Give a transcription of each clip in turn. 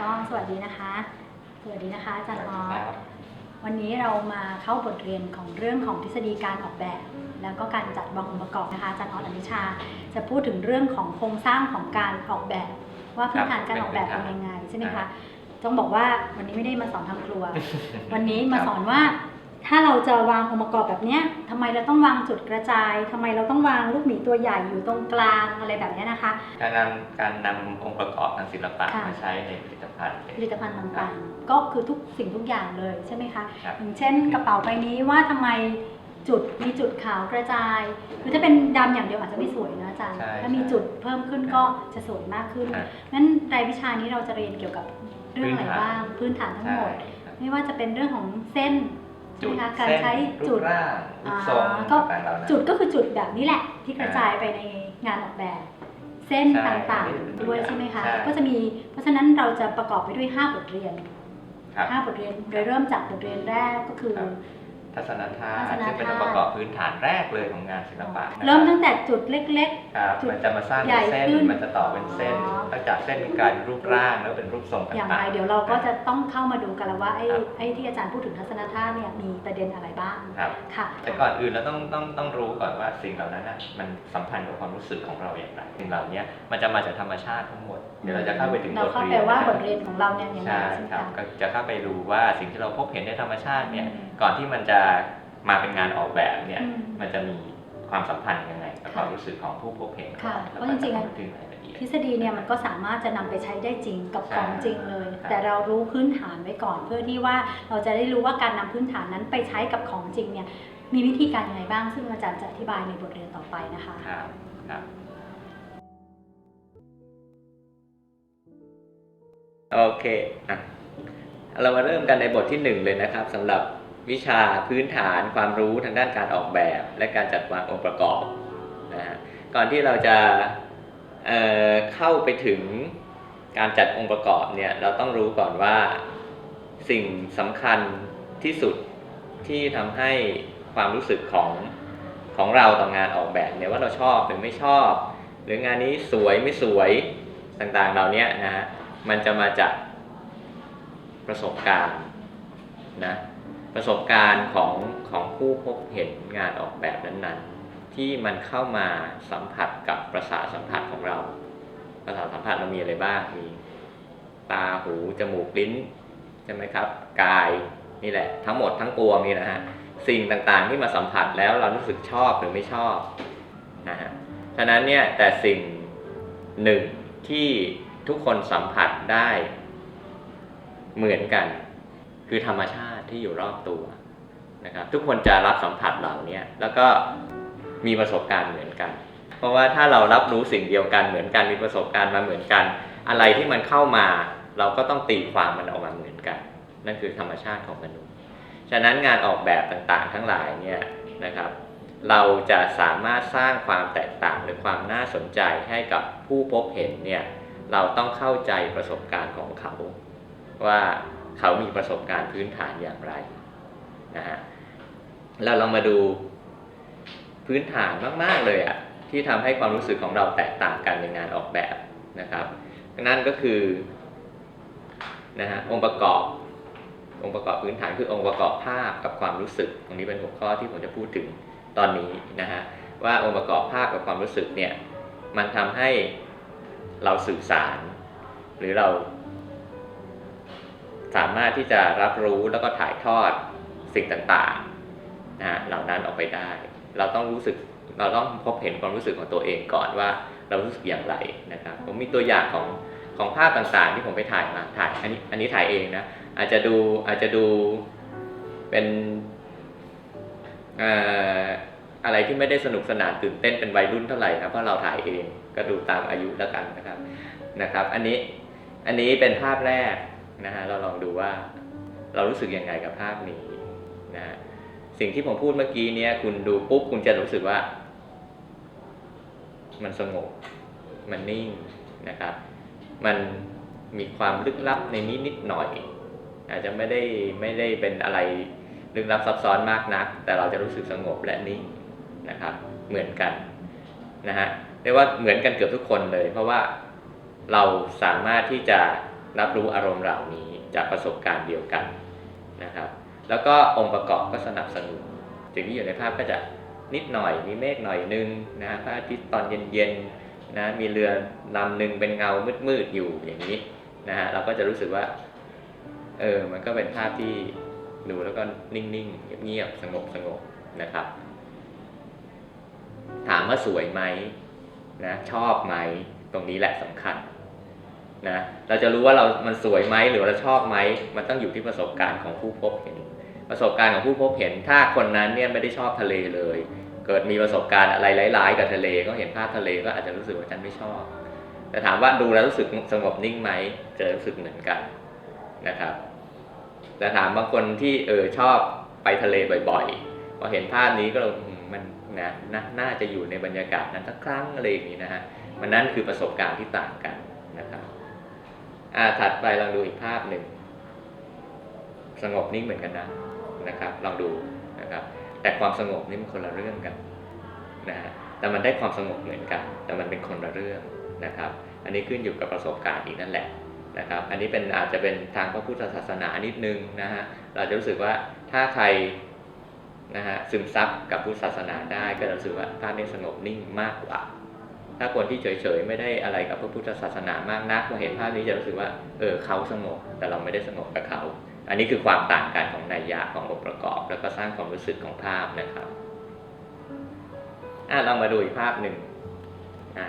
ก็สวัสดีนะคะ สวัสดีนะคะอาจารย์ออสครับวันนี้เรามาเข้าบทเรียนของเรื่องของทฤษฎีการออกแบบ แล้วก็การจัดวางองค์ประกอบนะคะอาจารย์ออสอนุชา จะพูดถึงเรื่องของโครงสร้างของการออกแบบ ว่าพื้นฐานการออกแบบเป็นยังไงใช่ไหมคะต้องบอกว่าวันนี้ไม่ได้มาสอนทำครัว วันนี้มาสอนว่า ถ้าเราจะวางองค์ประกอบแบบเนี้ยทำไมเราต้องวางจุดกระจายทำไมเราต้องวางลูกหมีตัวใหญ่อยู่ตรงกลางอะไรแบบเนี้ยนะคะ การนำการนำองค์ประกอบทางศิลปะค่ะมาใช้ในผลิตภัณฑ์ผลิตภัณฑ์ต่างๆ ก็คือทุกสิ่งทุกอย่างเลยใช่ไหมคะครับอย่างเช่นกระเป๋าใบนี้ว่าทำไมจุดมีจุดขาวกระจายคือถ้าเป็นดำอย่างเดียวอาจจะไม่สวยนะอาจารย์ใช่ถ้ามีจุดเพิ่มขึ้นก็จะสวยมากขึ้นครับนั้นรายวิชานี้เราจะเรียนเกี่ยวกับเรื่องอะไรพื้นฐานบ้างพื้นฐานทั้งใช่หมดครับไม่ว่าจะเป็นเรื่องของเส้นใช่ จุดไหมคะการเส้นใช้รูจุปดร่างรูปทรงอ่าก็ต่างๆเหล่านั้นจุดก็คือจุดแบบนี้แหละที่กระจายไปในงานออกแบบ เส้นใช่ต่างอันนี้เป็นๆตัวด้วยอย่างใช่ไหมคะใช่ก็จะมีเพราะฉะนั้นเราจะประกอบไปด้วย 5 บทเรียนครับ5บทเรียนโดยเริ่มจากบทเรียนแรกก็คือครับ ทัศนธาทัตุศนธาตุ ซึ่งเป็นองค์ประกอบพื้นฐานแรกเลยของงานศิลปะนะครับเริ่มตั้งแต่จุดเล็ก ครับจุดมันจะมาสร้างใหญ่เป็นเส้นขึ้นมันจะต่อเป็นเส้นอ๋อแล้วจากเส้นมีการรูปร่างแล้วเป็นรูปทรงๆต่างๆอย่างไรเดี๋ยวเราก็จะต้องเข้ามาดูกันแล้วว่าไอ้ครับ ไอ้ที่อาจารย์พูดถึงทัศนธาตุเนี่ยมีประเด็นอะไรบ้างครับ ค่ะ แต่ก่อนอื่นเราต้องต้องต้องรู้ก่อนว่าสิ่งเหล่านั้นนะมันสัมพันธ์กับความรู้สึกของเราอย่างไรสิ่งเหล่านี้มันจะมาจากธรรมชาติทั้งหมดเดี๋ยวเราจะเข้าไปถึงเราบทเข้าเรีไปยนว่านะคบรับทเรียนของเราเนี่ยยังไงใช่ใช่ไหมครับคะ ก็จะเข้าไปดูว่าสิ่งที่เราพบเห็นในธรรมชาติเนี่ยอืม ก่อนที่มันจะมาเป็นงานออกแบบเนี่ยอืมมันจะมีความสัมพันธ์ยังไงกับค่ะความรู้สึกของผู้พบเห็นค่ะแล้วเพราะจริงๆก็จะเข้าไปถึงรายละเอียดทฤษฎีเนี่ยมันก็สามารถจะนำไปใช้ได้จริงกับใช่ของจริงเลยครับแต่เรารู้พื้นฐานไว้ก่อน เพื่อที่ว่าเราจะได้รู้ว่าการนำพื้นฐานนั้นไปใช้กับของจริงเนี่ยมีวิธีการยังไงบ้าง ซึ่งอาจารย์จะอธิบายในบทเรียนต่อไปนะคะครับครับโอเคอะเรามาเริ่มกันในบทที่หนึ่งเลยนะครับสำหรับ วิชาพื้นฐานความรู้ทางด้านการออกแบบ และการจัดวางองค์ประกอบนะฮะก่อนที่เราจะเเข้าไปถึงการจัดองค์ประกอบเนี่ยเราต้องรู้ก่อนว่าสิ่งสำคัญที่สุดที่ทำให้ความรู้สึกของของเราต่องานออกแบบเนี่ยว่าเราชอบหรือไม่ชอบ หรืองานนี้สวยไม่สวยต่างๆเหล่านี้นะฮะมันจะมาจากประสบการณ์นะ ประสบการณ์ของของผู้พบเห็นงานออกแบบนั้นๆ ที่มันเข้ามาสัมผัสกับประสาทสัมผัสของเรา ประสาทสัมผัสเรามีอะไรบ้างมีตาหูจมูกลิ้นใช่ไหมครับ กายนี่แหละ ทั้งหมดทั้งปวงนี่นะฮะสิ่งต่างๆที่มาสัมผัสแล้วเรารู้สึกชอบหรือไม่ชอบนะฮะฉะนั้นเนี่ยแต่สิ่งหนึ่งที่ทุกคนสัมผัสได้เหมือนกัน คือธรรมชาติ ที่อยู่รอบตัวนะครับทุกคนจะรับสัมผัสเหล่านี้แล้วก็มีประสบการณ์เหมือนกัน เพราะว่าถ้าเรารับรู้สิ่งเดียวกันเหมือนกันมีประสบการณ์มาเหมือนกัน อะไรที่มันเข้ามา เราก็ต้องตีความมันออกมาเหมือนกัน นั่นคือธรรมชาติของมนุษย์ฉะนั้นงานออกแบบต่างๆ ทั้งหลายเนี่ยนะครับ เราจะสามารถสร้างความแตกต่างหรือความน่าสนใจให้กับผู้พบเห็นเนี่ยเราต้องเข้าใจประสบการณ์ของเขาว่า เขามีประสบการณ์พื้นฐานอย่างไรนะฮะเราลองมาดูพื้นฐานมาก ๆ เลยอะที่ทำให้ความรู้สึกของเราแตกต่างกันในงานออกแบบนะครับนั่นก็คือนะฮะองค์ประกอบองค์ประกอบพื้นฐานคือองค์ประกอบภาพกับความรู้สึก ตรงนี้เป็นหัวข้อที่ผมจะพูดถึงตอนนี้นะฮะว่าองค์ประกอบภาพกับความรู้สึกเนี่ยมันทำให้เราสื่อสาร หรือเรา สามารถที่จะรับรู้แล้วก็ถ่ายทอดสิ่งต่างๆนะเหล่านั้นออกไปได้ เราต้องรู้สึกเราต้องพบเห็นความรู้สึกของตัวเองก่อนว่าเรารู้สึกอย่างไรนะครับ ผมมีตัวอย่างของของภาพต่างๆ ที่ผมไปถ่ายมาถ่ายอันนี้อันนี้ถ่ายเองนะอาจจะดูอาจจะดูเป็นอะไรที่ไม่ได้สนุกสนานตื่นเต้นเป็นวัยรุ่นเท่าไหร่นะเพราะเราถ่ายเองก็ดูตามอายุแล้วกันนะครับนะครับ อันนี้อันนี้เป็นภาพแรก นะฮะเราลองดูว่าเรารู้สึกยังไงกับภาพนี้นะฮะสิ่งที่ผมพูดเมื่อกี้เนี้ยคุณดูปุ๊บคุณจะรู้สึกว่า มันสงบ มันนิ่งนะครับ มันมีความลึกลับในนี้นิดหน่อย อาจจะไม่ได้ไม่ได้เป็นอะไรลึกลับซับซ้อนมากนัก แต่เราจะรู้สึกสงบและนิ่งนะครับ เหมือนกันนะฮะเรียกว่าเหมือนกันเกือบทุกคนเลย เพราะว่าเราสามารถที่จะ รับรู้อารมณ์เหล่านี้จากประสบการณ์เดียวกันนะครับ แล้วก็องค์ประกอบก็สนับสนุนสิ่งที่อยู่ในภาพก็จะนิดหน่อยมีเมฆหน่อยนึงนะพระอาทิตย์ตอนเย็นๆนะมีเรือลำหนึ่งเป็นเงามืดๆอยู่อย่างนี้นะฮะเราก็จะรู้สึกว่าเออมันก็เป็นภาพที่ดูแล้วก็นิ่งๆเงียบๆสงบสงบๆนะครับ ถามว่าสวยไหมนะชอบไหมตรงนี้แหละสำคัญ นะเราจะรู้ว่าเรามันสวยไหมหรือเราชอบไหมมันต้องอยู่ที่ประสบการณ์ของผู้พบเห็น ประสบการณ์ของผู้พบเห็น ถ้าคนนั้นเนี่ยไม่ได้ชอบทะเลเลย เกิดมีประสบการณ์อะไรหลาย ๆ กับทะเลก็เห็นภาพทะเลก็อาจจะรู้สึกว่าฉันไม่ชอบ แต่ถามว่าดูแล้วรู้สึกสงบนิ่งไหมจะรู้สึกเหมือนกันนะครับแต่ถามบางคนที่เออชอบไปทะเลบ่อยๆพอเห็นภาพนี้ก็เรามันนะนน่าจะอยู่ในบรรยากาศนั้นสักครั้งอะไรอย่างนี้นะฮะมันนั่นคือประสบการณ์ที่ต่างกันนะครับ อ่าถัดไปลองดูอีกภาพหนึ่ง สงบนิ่งเหมือนกันนะนะครับ ลองดูนะครับ แต่ความสงบนี่มันคนละเรื่องกันนะฮะแต่มันได้ความสงบเหมือนกัน แต่มันเป็นคนละเรื่องนะครับ อันนี้ขึ้นอยู่กับประสบการณ์อีกนั่นแหละนะครับ อันนี้เป็นอาจจะเป็นทางพระพุทธศาสนานิดนึงนะฮะเราจะรู้สึกว่าถ้าใครนะฮะซึมซับกับพุทธศาสนาได้ก็จะรู้สึกว่าภาพนี้สงบนิ่งมากกว่า ถ้าคนที่เฉยๆไม่ได้อะไรกับพระพุทธศาสนามากนักมาเห็นภาพนี้จะรู้สึกว่าเออเขาสงบแต่เราไม่ได้สงบกับเขา อันนี้คือความต่างกันของนัยยะขององค์ประกอบ แล้วก็สร้างความรู้สึกของภาพนะครับอะเรามาดูอีกภาพหนึ่งอะ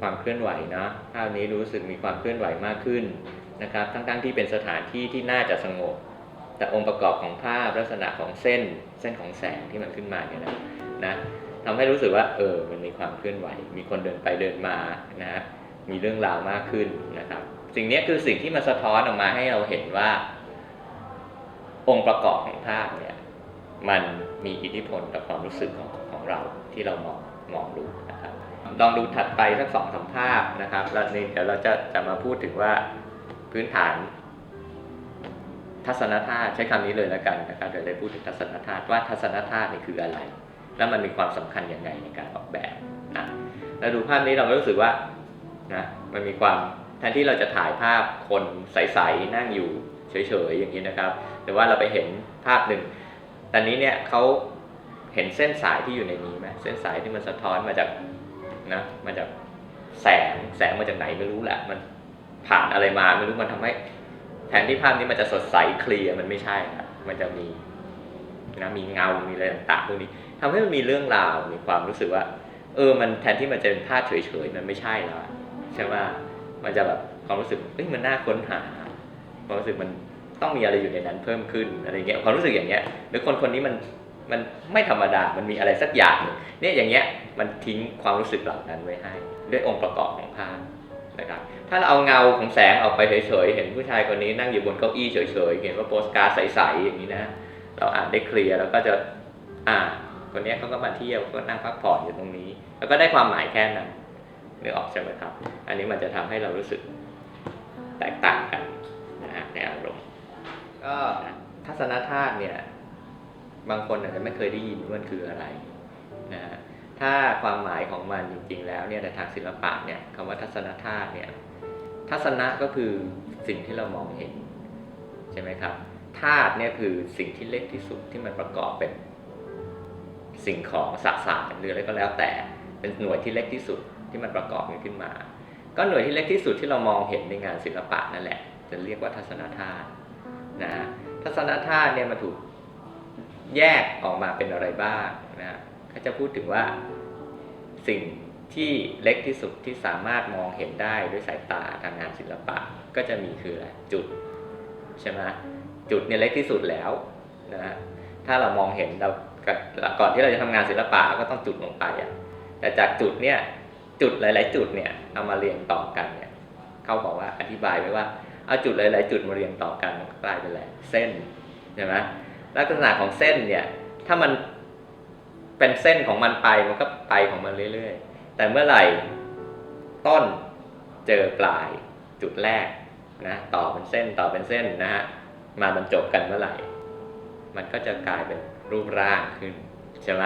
ความเคลื่อนไหวเนาะภาพนี้รู้สึกมีความเคลื่อนไหวมากขึ้นนะครับ ทั้งๆที่เป็นสถานที่ที่น่าจะสงบ แต่องค์ประกอบของภาพลักษณะของเส้นเส้นของแสงที่มันขึ้นมาเนี่ยนะ นะทำให้รู้สึกว่า เออ มันมีความเคลื่อนไหว มีคนเดินไปเดินมานะมีเรื่องราวมากขึ้นนะครับ สิ่งนี้คือสิ่งที่มันสะท้อนออกมาให้เราเห็นว่า องค์ประกอบของภาพเนี่ย มันมีอิทธิพลต่อความรู้สึกของของเราที่เรามองมองดูนะครับลองดูถัดไปสักสองสามภาพนะครับแล้วนี่เดี๋ยวเราจะจะมาพูดถึงว่าพื้นฐานทัศนธาตุใช้คำนี้เลยแล้วกันนะครับเดี๋ยวได้พูดถึงทัศนธาตุว่าทัศนธาตุนี่คืออะไร แล้วมันมีความสำคัญยังไงในการออกแบบนะแล้วดูภาพนี้เราก็รู้สึกว่านะมันมีความแทนที่เราจะถ่ายภาพคนใสๆนั่งอยู่เฉยๆอย่างนี้นะครับ หรือว่าเราไปเห็นภาพหนึ่งตอนนี้เนี่ยเขาเห็นเส้นสายที่อยู่ในนี้ไหมเส้นสายที่มันสะท้อนมาจากนะมาจากแสงแสงมาจากไหนไม่รู้แหละมันผ่านอะไรมาไม่รู้มันทำให้ แทนที่ภาพนี้มันจะสดใสเคลียร์มันไม่ใช่ครับมันจะมี นะมีเงา มีอะไรต่างๆพวกนี้ทำให้มันมีเรื่องราว มีความรู้สึกว่า เออ มันแทนที่มันจะเป็นภาพเฉยๆ มันไม่ใช่แล้วอะใช่ไหมมันจะแบบความรู้สึกเอ้ย มันน่าค้นหา ความรู้สึกมันต้องมีอะไรอยู่ในนั้นเพิ่มขึ้นอะไรเงี้ย ความรู้สึกอย่างเงี้ย หรือคนคนนี้มัน มันไม่ธรรมดา มันมีอะไรสักอย่างหนึ่งเนี่ยอย่างเงี้ย มันทิ้งความรู้สึกเหล่านั้นไว้ให้ ด้วยองค์ประกอบของภาพนะครับถ้าเราเอาเงาของแสงออกไปเฉยๆ เห็นผู้ชายคนนี้นั่งอยู่บนเก้าอี้เฉยๆ เห็นว่าโปสการ์ดใสๆอย่างนี้นะ เราอ่านได้เคลียร์เราก็จะอ่าคนเนี้ยเขาก็มาเที่ยวก็นั่งพักผ่อนอยู่ตรงนี้ แล้วก็ได้ความหมายแค่นั้นนึกออกใช่ไหมครับ อันนี้มันจะทำให้เรารู้สึกแตกต่างกันนะฮะในอารมณ์ก็ทัศนธาตุเนี่ย บางคนอาจจะไม่เคยได้ยินว่ามันคืออะไรนะฮะถ้าความหมายของมันจริง ๆ แล้วเนี่ยในทางศิลปะเนี่ยคำว่าทัศนธาตุเนี่ย ทัศนะก็คือสิ่งที่เรามองเห็นใช่ไหมครับ ธาตุเนี่ยคือสิ่งที่เล็กที่สุดที่มันประกอบเป็นสิ่งของสสารหรืออะไรก็แล้วแต่ เป็นหน่วยที่เล็กที่สุดที่มันประกอบกันขึ้นมา ก็หน่วยที่เล็กที่สุดที่เรามองเห็นในงานศิลปะนั่นแหละ จะเรียกว่าทัศนธาตุนะทัศนธาตุเนี่ยมันถูกแยกออกมาเป็นอะไรบ้างนะก็จะพูดถึงว่าสิ่งที่เล็กที่สุดที่สามารถมองเห็นได้ด้วยสายตาทางงานศิลปะ ก็จะมีคืออะไรจุดใช่ไหม จุดเนี่ยเล็กที่สุดแล้วนะถ้าเรามองเห็นเราก่อนที่เราจะทำงานศิลปะเราก็ต้องจุดลงไปอะแต่จากจุดเนี่ยจุดหลาย ๆ จุดเนี่ยเอามาเรียงต่อกันเนี่ยเขาบอกว่าอธิบายไว้ว่าเอาจุดหลาย ๆ จุดมาเรียงต่อกันกลายเป็นอะไรเส้นใช่ไหมลักษณะของเส้นเนี่ยถ้ามันเป็นเส้นของมันไปมันก็ไปของมันเรื่อย ๆ แต่เมื่อไหร่ต้นเจอปลายจุดแรกนะต่อเป็นเส้นต่อเป็นเส้นนะฮะ มาบรรจบกันเมื่อไหร่ มันก็จะกลายเป็นรูปร่างขึ้นใช่ไหม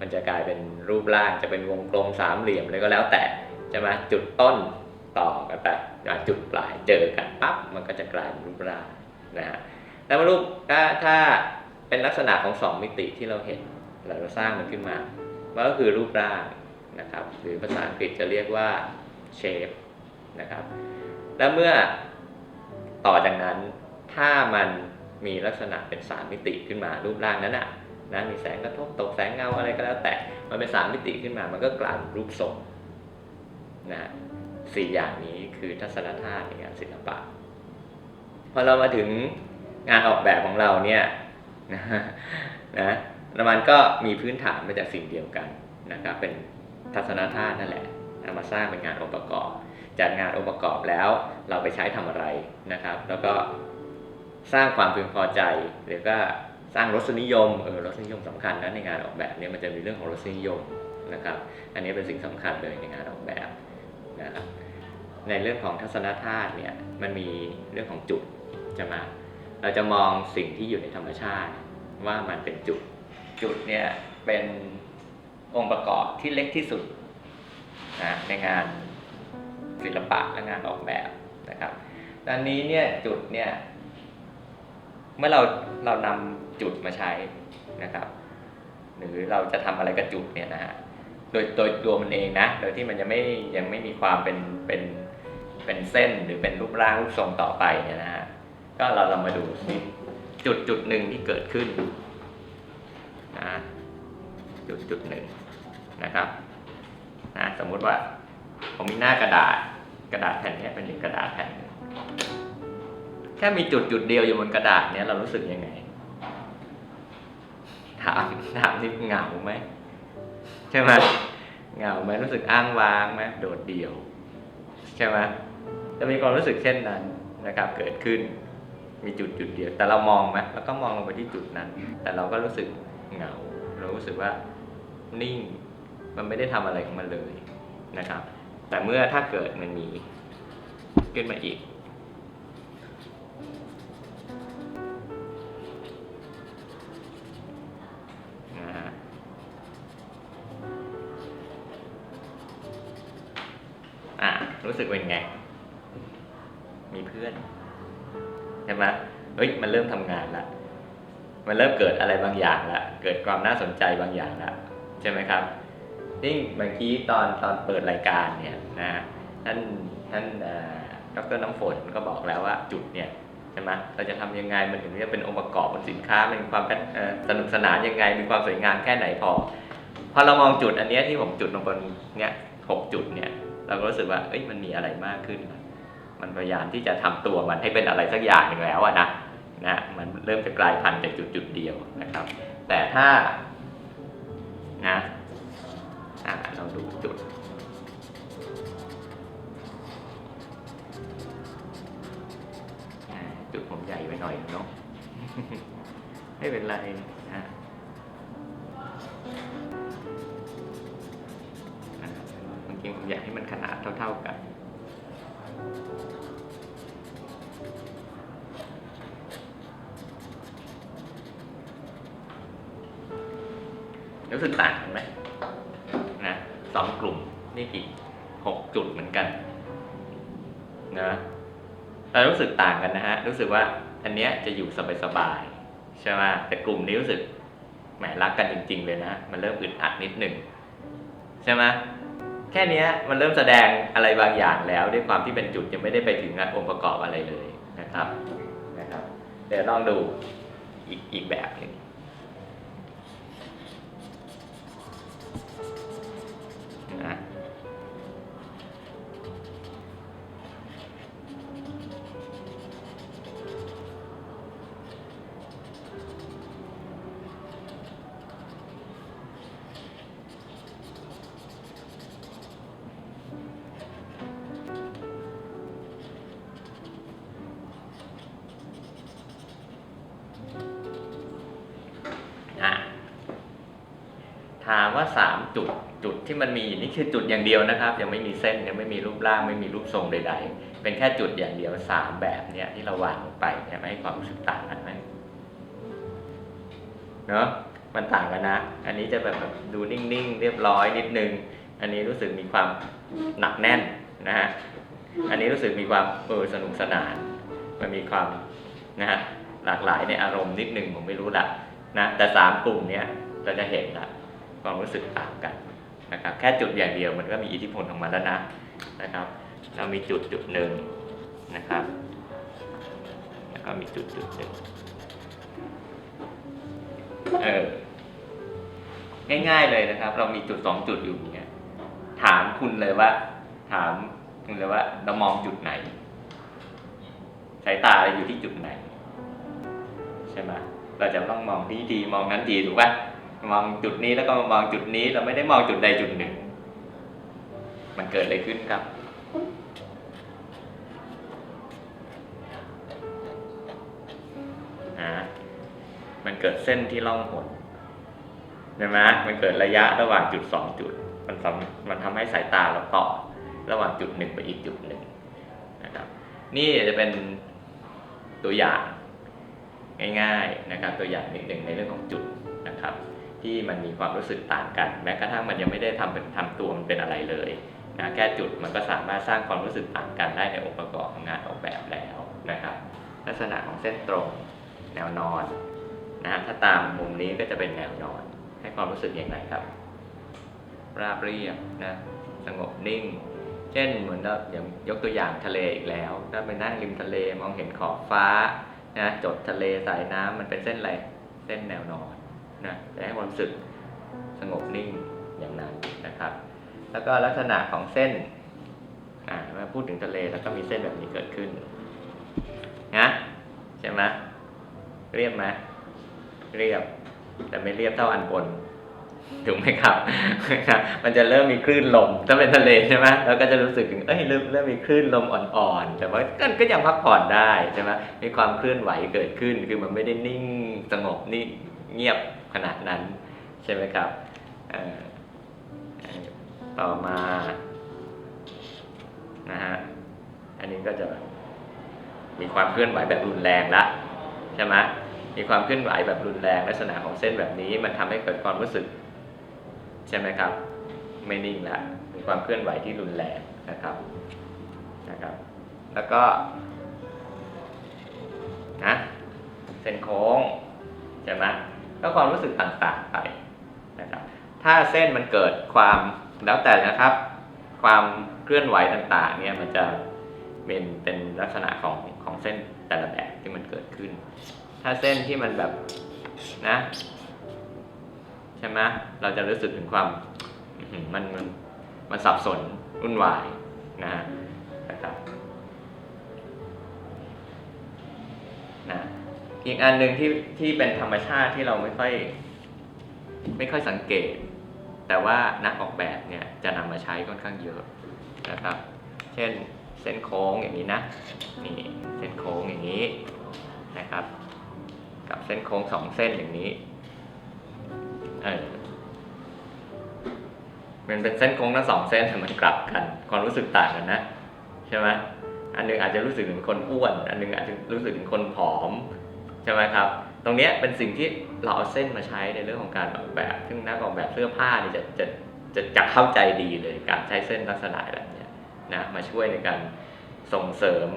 มันจะกลายเป็นรูปร่างจะเป็นวงกลมสามเหลี่ยมอะไรก็แล้วแต่ใช่ไหมจุดต้นต่อกันไปจุดปลายเจอกันปั๊บมันก็จะกลายเป็นรูปร่างนะฮะแล้วรูปถ้าถ้าเป็นลักษณะของสองมิติที่เราเห็นเราเราสร้างมันขึ้นมามันก็คือรูปร่างนะครับหรือภาษาอังกฤษจะเรียกว่า shape นะครับแล้วเมื่อต่อจากนั้น ถ้ามันมีลักษณะเป็นสามมิติขึ้นมารูปร่างนั้นอะนะมีแสงกระทบตกแสงเงาอะไรก็แล้วแต่ มันเป็นสามมิติขึ้นมา มันก็กลายเป็นรูปทรงนะฮะสี่อย่างนี้คือทัศนธาตุในงานศิลปะ พอเรามาถึงงานออกแบบของเราเนี่ยนะนะแล้วมันก็มีพื้นฐานมาจากสิ่งเดียวกันนะครับเป็นทัศนธาตุนั่นแหละเอามาสร้างเป็นงานองค์ประกอบ จากงานองค์ประกอบแล้วเราไปใช้ทำอะไรนะครับ แล้วก็ สร้างความพึงพอใจ หรือก็สร้างรสนิยมเออรสนิยมสำคัญนะในงานออกแบบเนี่ยมันจะมีเรื่องของรสนิยมนะครับ อันนี้เป็นสิ่งสำคัญเลยในงานออกแบบนะครับในเรื่องของทัศนธาตุเนี่ยมันมีเรื่องของจุดใช่ไหมเราจะมองสิ่งที่อยู่ในธรรมชาติ ว่ามันเป็นจุด จุดเนี่ยเป็นองค์ประกอบที่เล็กที่สุดนะในงานศิลปะและงานออกแบบนะครับดังนี้เนี่ยจุดเนี่ย เมื่อเราเรานำจุดมาใช้นะครับ หรือเราจะทำอะไรกับจุดเนี่ยนะฮะโดยโดยตัวมันเองนะ โดยที่มันยังไม่ยังไม่มีความเป็นเป็นเป็นเส้นหรือเป็นรูปร่างรูปทรงต่อไปเนี่ยนะฮะก็เราเรามาดูสิจุดจุดหนึ่งที่เกิดขึ้นนะจุดจุดหนึ่งนะครับนะสมมุติว่าผมมีหน้ากระดาษกระดาษแผ่นนี้เป็นหนึ่งกระดาษแผ่นหนึ่ง แค่มีจุดจุดเดียวอยู่บนกระดาษเนี้ยเรารู้สึกยังไง ถามถามที่เหงาไหมใช่ไหมเหงาไหมรู้สึกอ้างว้างไหมโดดเดี่ยว ใช่ไหมจะมีความรู้สึกเช่นนั้นนะครับ เกิดขึ้น มีจุดจุดเดียว แต่เรามองไหมแล้วก็มองลงไปที่จุดนั้น แต่เราก็รู้สึกเหงา เรารู้สึกว่านิ่ง มันไม่ได้ทำอะไรของมันเลยนะครับ แต่เมื่อถ้าเกิดมันมีขึ้นมาอีก มันเริ่มเกิดอะไรบางอย่างละเกิดความน่าสนใจบางอย่างละใช่ไหมครับนี่เมื่อกี้ตอนตอนเปิดรายการเนี่ยนะท่านท่านเอ่อดรน้ำฝนก็บอกแล้วว่าจุดเนี่ยใช่ไหมเราจะทำยังไงมันถึงจะเป็นองค์ประกอบบนสินค้าเป็นความสนุกสนานยังไง มีความสวยงามแค่ไหนพอพอเรามองจุดอันเนี้ยที่ผมจุดลงบนเนี่ยหกจุดเนี่ย เราก็รู้สึกว่าเอ้ยมันมีอะไรมากขึ้น มันพยายามที่จะทำตัวมันให้เป็นอะไรสักอย่างหนึ่งแล้วอะนะ นะมันเริ่มจะกลายพันธุ์จากจุดจุดเดียวนะครับ แต่ถ้านะเราดูจุดจุดผมใหญ่ไปหน่อยเนาะไม่เป็นไรนะอ่าจริงๆผมอยากให้มันขนาดเท่า ๆกัน รู้สึกต่างกันไหมนะสองกลุ่มนี่อีกหกจุดเหมือนกันนะเรารู้สึกต่างกันนะฮะ รู้สึกว่าอันเนี้ยจะอยู่สบายๆใช่ไหมแต่กลุ่มนี้รู้สึกแหมรักกันจริง ๆ เลยนะ มันเริ่มอึดอัดนิดหนึ่งใช่ไหมแค่เนี้ยมันเริ่มแสดงอะไรบางอย่างแล้ว ด้วยความที่เป็นจุดยังไม่ได้ไปถึงงานองค์ประกอบอะไรเลยนะครับนะครับ เดี๋ยวลองดูอีกอีกแบบหนึ่ง มันมีอยู่นี่คือจุดอย่างเดียวนะครับ ยังไม่มีเส้นยังไม่มีรูปร่างไม่มีรูปทรงใด ๆ เป็นแค่จุดอย่างเดียวสามแบบเนี้ยที่เราวางลงไปเนี่ยให้ความรู้สึกต่างกันไหมเนาะมันต่างกันนะ อันนี้จะแบบแบบดูนิ่งๆ เรียบร้อยนิดนึง อันนี้รู้สึกมีความหนักแน่นนะฮะ อันนี้รู้สึกมีความเออสนุกสนาน มันมีความนะฮะหลากหลายในอารมณ์นิดนึงผมไม่รู้ละนะแต่สามกลุ่มเนี้ยเราจะเห็นละความรู้สึกต่างกัน นะครับแค่จุดอย่างเดียวมันก็มีอิทธิพลของมันแล้วนะนะครับ เรามีจุดจุดหนึ่งนะครับ แล้วก็มีจุดจุดหนึ่งเออง่ายๆเลยนะครับ เรามีจุดสองจุดอยู่เนี่ยถามคุณเลยว่า ถามคุณเลยว่า เรามองจุดไหนสายตาเราอยู่ที่จุดไหน ใช่ไหมเราจะต้องมองนี้ดีมองนั้นดีถูกป่ะ มองจุดนี้แล้วก็มามองจุดนี้ เราไม่ได้มองจุดใดจุดหนึ่ง มันเกิดอะไรขึ้นครับอ่ามันเกิดเส้นที่ล่องหนใช่ไหมมันเกิดระยะระหว่างจุดสองจุด มันทำมันทำให้สายตาเราต่อ ระหว่างจุดหนึ่งไปอีกจุดหนึ่งนะครับ นี่จะเป็นตัวอย่างง่ายๆนะครับตัวอย่างนิดหนึ่งในเรื่องของจุดนะครับ ที่มันมีความรู้สึกต่างกัน แม้กระทั่งมันยังไม่ได้ทำเป็นทำตัวมันเป็นอะไรเลยนะแค่จุดมันก็สามารถสร้างความรู้สึกต่างกันได้ในองค์ประกอบของงานออกแบบแล้วนะครับ ลักษณะของเส้นตรงแนวนอนนะฮะถ้าตามมุมนี้ก็จะเป็นแนวนอน ให้ความรู้สึกอย่างไรครับ ราบเรียบนะสงบนิ่ง เช่นเหมือนเราอย่างยกตัวอย่างทะเลอีกแล้วถ้าไปนั่งริมทะเลมองเห็นขอบฟ้านะจดทะเลสายน้ำมันเป็นเส้นอะไรเส้นแนวนอน นะจะให้ความรู้สึกสงบนิ่งอย่างนั้นนะครับ แล้วก็ลักษณะของเส้นอ่าเมื่อพูดถึงทะเลแล้วก็มีเส้นแบบนี้เกิดขึ้นนะใช่ไหมเรียบไหมเรียบ แต่ไม่เรียบเท่าอันบนถูกไหมครับ มันจะเริ่มมีคลื่นลม ถ้าเป็นทะเลใช่ไหมเราก็จะรู้สึกถึง เอ้ยเริ่มเริ่มมีคลื่นลมอ่อนๆ แต่ว่าก็ก็ยังพักผ่อนได้ใช่ไหมมีความเคลื่อนไหวเกิดขึ้น คือมันไม่ได้นิ่งสงบนิ่งเงียบ ขนาดนั้นใช่ไหมครับต่อมานะฮะอันนี้ก็จะมีความเคลื่อนไหวแบบรุนแรงละใช่ไหมมีความเคลื่อนไหวแบบรุนแรงลักษณะของเส้นแบบนี้มันทำให้เกิดความรู้สึก ใช่ไหมครับ ไม่นิ่งละมีความเคลื่อนไหวที่รุนแรงนะครับนะครับ แล้วก็นะเส้นโค้งใช่ไหม ก็ความรู้สึกต่างๆไปนะครับ ถ้าเส้นมันเกิดความแล้วแต่นะครับ ความเคลื่อนไหวต่างๆเนี่ยมันจะเป็นเป็นลักษณะของของเส้นแต่ละแบบที่มันเกิดขึ้น ถ้าเส้นที่มันแบบนะใช่ไหมเราจะรู้สึกถึงความมันมันมันสับสนวุ่นวายนะฮะนะครับนะ อีกอันหนึ่งที่ที่เป็นธรรมชาติที่เราไม่ค่อย ไม่ค่อยสังเกต แต่ว่านักออกแบบเนี่ยจะนำมาใช้ค่อนข้างเยอะนะครับ เช่นเส้นโค้งอย่างนี้นะนี่เส้นโค้งอย่างนี้นะครับ กับเส้นโค้งสองเส้นอย่างนี้เออมันเป็นเส้นโค้งทั้งสองเส้นแต่มันกลับกัน ความรู้สึกต่างกันนะ ใช่ไหมอันหนึงอาจจะรู้สึกถึงคนอ้วน อันหนึงอาจจะรู้สึกถึงคนผอม ใช่ไหมครับ ตรงนี้เป็นสิ่งที่เราเอาเส้นมาใช้ในเรื่องของการออกแบบ ซึ่งนักออกแบบเสื้อผ้านี่จะจะจะจะเข้าใจดีเลยการใช้เส้นลักษณะแบบเนี้ยนะมาช่วยในการส่งเสริม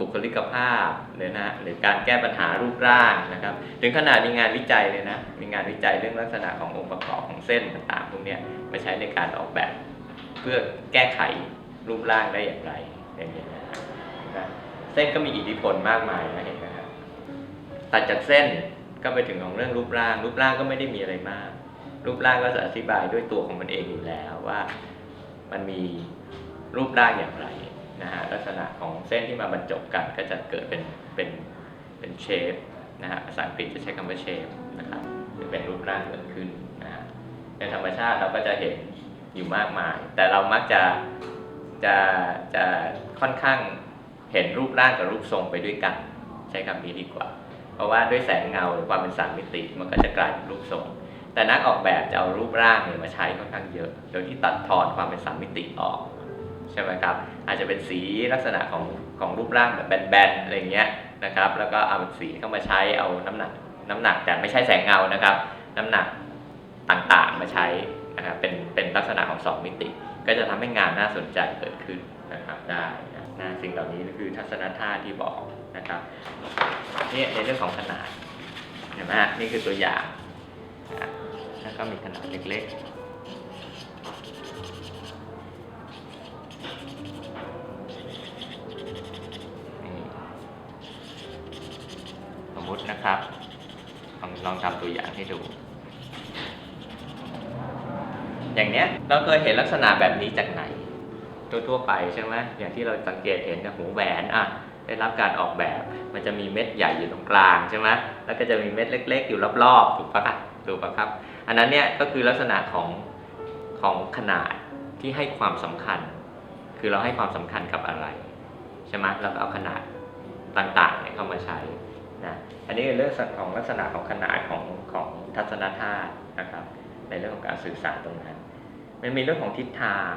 บุคลิกภาพเลยนะหรือการแก้ปัญหารูปร่างนะครับ ถึงขนาดมีงานวิจัยเลยนะ มีงานวิจัยเรื่องลักษณะขององค์ประกอบของเส้นต่างๆพวกเนี้ยมาใช้ในการออกแบบ เพื่อแก้ไขรูปร่างได้อย่างไรอย่างเงี้ยนะเส้นก็มีอิทธิพลมากมายนะเห็น ตัดจากเส้นก็ไปถึงของเรื่องรูปร่าง รูปร่างก็ไม่ได้มีอะไรมาก รูปร่างก็จะอธิบายด้วยตัวของมันเองอยู่แล้วว่ามันมีรูปร่างอย่างไรนะฮะลักษณะของเส้นที่มาบรรจบกันก็จะเกิดเป็นเป็นเป็นเชฟนะฮะภาษาอังกฤษจะใช้คำว่าเชฟนะครับคือเป็นรูปร่างเกิดขึ้นนะฮะในธรรมชาติเราก็จะเห็นอยู่มากมาย แต่เรามักจะจะจะค่อนข้างเห็นรูปร่างกับรูปทรงไปด้วยกัน ใช้คำนี้ดีกว่า ราะว่าด้วยแสงเงาหรือความเป็นสามมิติมันก็จะกลายเป็นรูปทรง แต่นักออกแบบจะเอารูปร่างเนี่ยมาใช้ค่อนข้างเยอะ โดยที่ตัดทอนความเป็นสามมิติออกใช่ไหมครับ อาจจะเป็นสีลักษณะของของรูปร่างแบบแบนๆอะไรเงี้ยนะครับ แล้วก็เอาสีเข้ามาใช้เอาน้ำหนักน้ำหนักแต่ไม่ใช่แสงเงานะครับ น้ำหนักต่างๆมาใช้นะครับเป็นเป็นลักษณะของสองมิติ ก็จะทำให้งานน่าสนใจเกิดขึ้นนะครับได้นะนะสิ่งเหล่านี้ก็คือทัศนธาตุที่บอก นะครับนี่ในเรื่องของขนาดเห็นไหมฮะนี่คือตัวอย่างอะแล้วก็มีขนาดเล็กๆสมมุตินะครับ ลองลองทำตัวอย่างให้ดู อย่างเนี้ยเราเคยเห็นลักษณะแบบนี้จากไหน ทั่วๆไปใช่ไหมอย่างที่เราสังเกตเห็นกับหูแหวนอะ ได้รับการออกแบบ มันจะมีเม็ดใหญ่อยู่ตรงกลางใช่ไหมแล้วก็จะมีเม็ดเล็ก ๆ อยู่รอบๆถูกปะครับถูกปะครับ อันนั้นเนี่ยก็คือลักษณะของของขนาดที่ให้ความสำคัญ คือเราให้ความสำคัญกับอะไรใช่ไหมเราก็เอาขนาดต่างๆเนี่ยเข้ามาใช้นะอันนี้เป็นเรื่องของลักษณะของขนาดของของทัศนธาตุนะครับ ในเรื่องของการสื่อสารตรงนั้นมันมีเรื่องของทิศทาง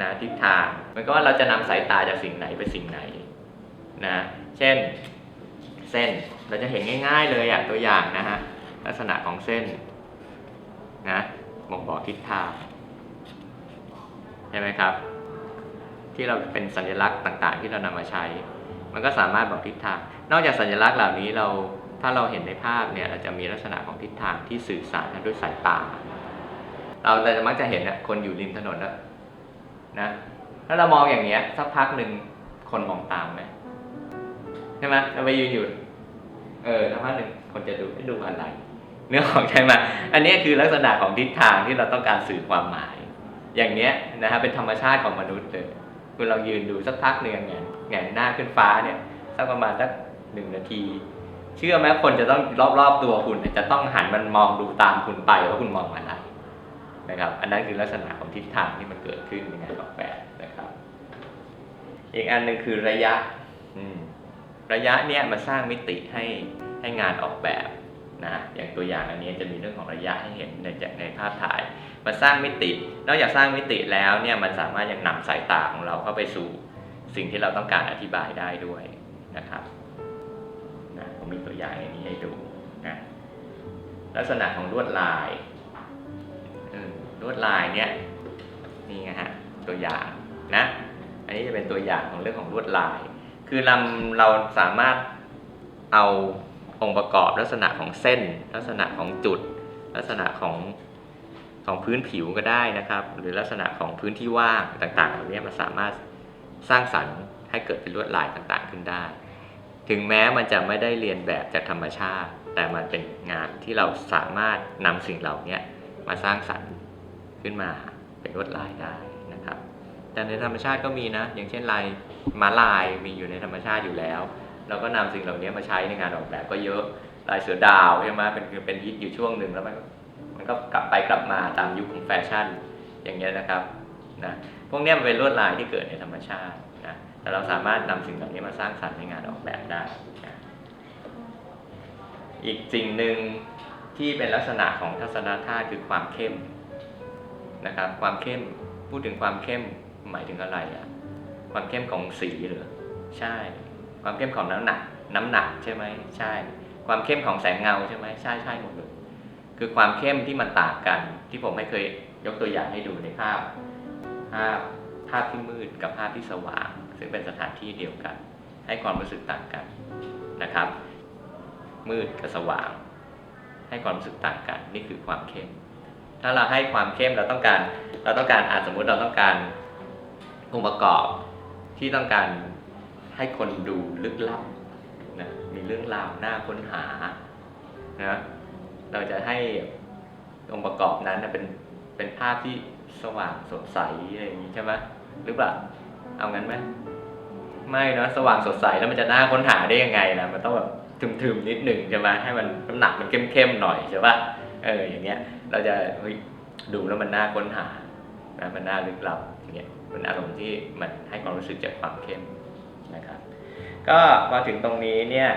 นะทิศทางมันก็ว่าเราจะนำสายตาจากสิ่งไหนไปสิ่งไหน นะ เช่นเส้นเราจะเห็นง่าย ๆ เลยอะตัวอย่างนะฮะลักษณะของเส้นนะบ่งบอกทิศทางใช่ไหมครับ ที่เราเป็นสัญลักษณ์ต่าง ๆ ที่เรานำมาใช้ มันก็สามารถบอกทิศทาง นอกจากสัญลักษณ์เหล่านี้เราถ้าเราเห็นในภาพเนี่ยเราจะมีลักษณะของทิศทางที่สื่อสารกันด้วยสายตาเราจะมักจะเห็นนะคนอยู่ริมถนนนะนะถ้าเรามองอย่างเงี้ยสักพักหนึ่งคนมองตามไหม ใช่ไหมเราไปยืนอยู่ เออสักพักหนึ่งคนจะดูดูอะไร เนื้อของใช่ไหมอันนี้คือลักษณะของทิศทางที่เราต้องการสื่อความหมาย อย่างเนี้ยนะฮะเป็นธรรมชาติของมนุษย์เลยคุณลองยืนดูสักพักหนึ่งแงนแงนหน้าขึ้นฟ้าเนี่ยสักประมาณสักหนึ่งนาที เชื่อไหมคนจะต้องรอบๆตัวคุณเนี่ยจะต้องหันมันมองดูตามคุณไปว่าคุณมองอะไรนะครับ อันนั้นคือลักษณะของทิศทางที่มันเกิดขึ้นในงานออกแบบนะครับ อีกอันหนึ่งคือระยะ อืม ระยะเนี่ยมาสร้างมิติให้ให้งานออกแบบนะอย่างตัวอย่างอันนี้จะมีเรื่องของระยะให้เห็นในจากในภาพถ่ายมาสร้างมิติ นอกจากสร้างมิติแล้วเนี่ยมันสามารถยังนำสายตาของเราเข้าไปสู่สิ่งที่เราต้องการอธิบายได้ด้วยนะครับนะผมมีตัวอย่างอย่างนี้ให้ดูนะลักษณะของลวดลายลวดลายเนี่ยนี่ไงฮะตัวอย่างนะอันนี้จะเป็นตัวอย่างของเรื่องของลวดลาย คือเราเราสามารถเอาองค์ประกอบลักษณะของเส้น ลักษณะของจุด ลักษณะของของพื้นผิวก็ได้นะครับ หรือลักษณะของพื้นที่ว่างต่างๆเหล่านี้มันสามารถสร้างสรรค์ให้เกิดเป็นลวดลายต่างๆขึ้นได้ ถึงแม้มันจะไม่ได้เรียนแบบจากธรรมชาติ แต่มันเป็นงานที่เราสามารถนำสิ่งเหล่านี้มาสร้างสรรค์ขึ้นมาเป็นลวดลายได้นะครับ แต่ในธรรมชาติก็มีนะ อย่างเช่นลาย ม้าลายมีอยู่ในธรรมชาติอยู่แล้ว เราก็นำสิ่งเหล่านี้มาใช้ในงานออกแบบก็เยอะลายเสือดาวใช่ไหมเป็นเป็นฮิตอยู่ช่วงหนึ่งแล้วมันมันก็กลับไปกลับมาตามยุคของแฟชั่นอย่างเงี้ยนะครับนะพวกนี้มันเป็นลวดลายที่เกิดในธรรมชาตินะแต่เราสามารถนำสิ่งเหล่านี้มาสร้างสรรค์ในงานออกแบบได้นะอีกสิ่งหนึ่งที่เป็นลักษณะของทัศนธาตุคือความเข้มนะครับ ความเข้มพูดถึงความเข้มหมายถึงอะไรอะ ความเข้มของสีหรือใช่ ความเข้มของน้ำหนัก น้ำหนักใช่ไหมใช่ ความเข้มของแสงเงาใช่ไหมใช่ใช่หมดเลยคือความเข้มที่มันต่างกัน ที่ผมไม่เคยยกตัวอย่างให้ดูในภาพภาพภาพที่มืดกับภาพที่สว่าง ซึ่งเป็นสถานที่เดียวกัน ให้ความรู้สึกต่างกันนะครับ มืดกับสว่าง ให้ความรู้สึกต่างกัน นี่คือความเข้ม ถ้าเราให้ความเข้มเราต้องการ เราต้องการอาสมมุติเราต้องการองค์ประกอบ ที่ต้องการให้คนดูลึกลับนะมีเรื่องราวน่าค้นหานะเราจะให้องค์ประกอบนั้นนะเป็นเป็นภาพที่สว่างสดใสอะไรอย่างนี้ใช่ไหมหรือเปล่าเอางั้นไหมไม่นะสว่างสดใสแล้วมันจะน่าค้นหาได้ยังไงนะมันต้องแบบทึมๆนิดหนึ่งใช่ไหมให้มันน้ำหนักมันเข้มๆหน่อยใช่ปะเอออย่างเงี้ย เราจะเฮ้ยดูแล้วมันน่าค้นหานะมันน่าลึกลับอย่างเงี้ย เป็นอารมณ์ที่มันให้ความรู้สึกจากความเข้มนะครับ ก็มาถึงตรงนี้เนี่ย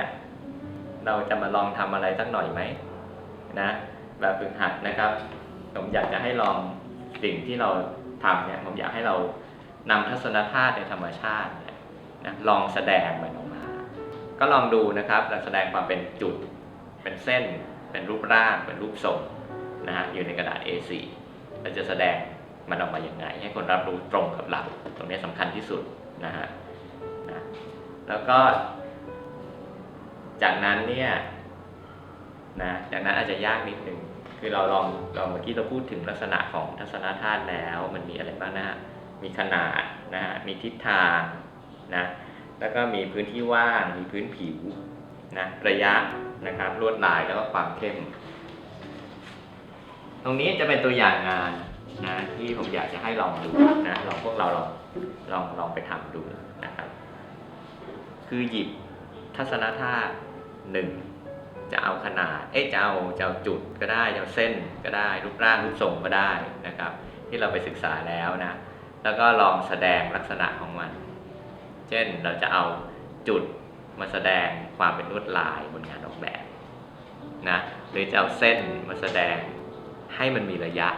เราจะมาลองทำอะไรสักหน่อยไหมนะแบบฝึกหัดนะครับ ผมอยากจะให้ลองสิ่งที่เราทำเนี่ยผมอยากให้เรานำทัศนธาตุในธรรมชาติเนี่ยนะลองแสดงมันออกมา ก็ลองดูนะครับเราแสดงความเป็นจุด เป็นเส้น เป็นรูปร่าง เป็นรูปทรงนะฮะอยู่ในกระดาษ A4 เราจะแสดง มันออกมาอย่างไง ให้คนรับรู้ตรงกับเราตรงนี้สำคัญที่สุดนะฮะนะแล้วก็ จากนั้นเนี่ยนะจากนั้นอาจจะยากนิดนึงคือเราลองลองเมื่อกี้เราพูดถึงลักษณะของทัศนธาตุแล้ว มันมีอะไรบ้างนะฮะมีขนาดนะฮะมีทิศทางนะแล้วก็มีพื้นที่ว่างมีพื้นผิวนะระยะนะครับลวดลายแล้วก็ความเข้ม ตรงนี้จะเป็นตัวอย่างงาน นะที่ผมอยากจะให้ลองดูนะลองพวกเราลองลองลองไปทำดูนะครับ คือหยิบทัศนธาตุหนึ่งจะเอาขนาด เอ๊ะจะเอาจะเอาจุดก็ได้จะเอาเส้นก็ได้ รูปร่างรูปทรงก็ได้นะครับ ที่เราไปศึกษาแล้วนะ แล้วก็ลองแสดงลักษณะของมัน เช่นเราจะเอาจุดมาแสดงความเป็นลวดลายบนงานออกแบบนะหรือจะเอาเส้นมาแสดงให้มันมีระยะ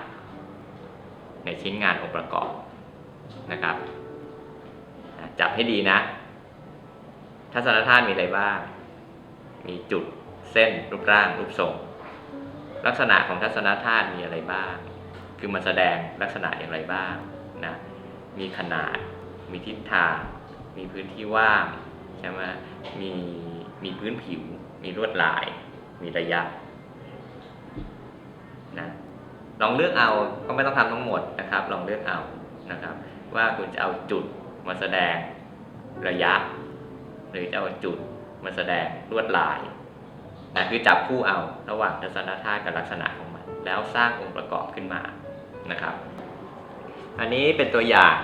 ในชิ้นงานองค์ประกอบนะครับจับให้ดีนะ ทัศนธาตุมีอะไรบ้าง มีจุดเส้นรูปร่าง รูปทรง ลักษณะของทัศนธาตุมีอะไรบ้าง คือมันแสดงลักษณะอย่างไรบ้างนะมีขนาด มีทิศทาง มีพื้นที่ว่างใช่ไหมมีมีพื้นผิว มีลวดลาย มีระยะ ลองเลือกเอาก็ไม่ต้องทำทั้งหมดนะครับ ลองเลือกเอานะครับ ว่าคุณจะเอาจุดมาแสดงระยะ หรือจะเอาจุดมาแสดงลวดลายนะคือจับคู่เอาระหว่างทัศนธาตุกับลักษณะของมัน แล้วสร้างองค์ประกอบขึ้นมานะครับ อันนี้เป็นตัวอย่าง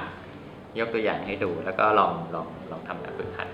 ยกตัวอย่างให้ดูแล้วก็ลองลองลองทำแบบฝึกหัด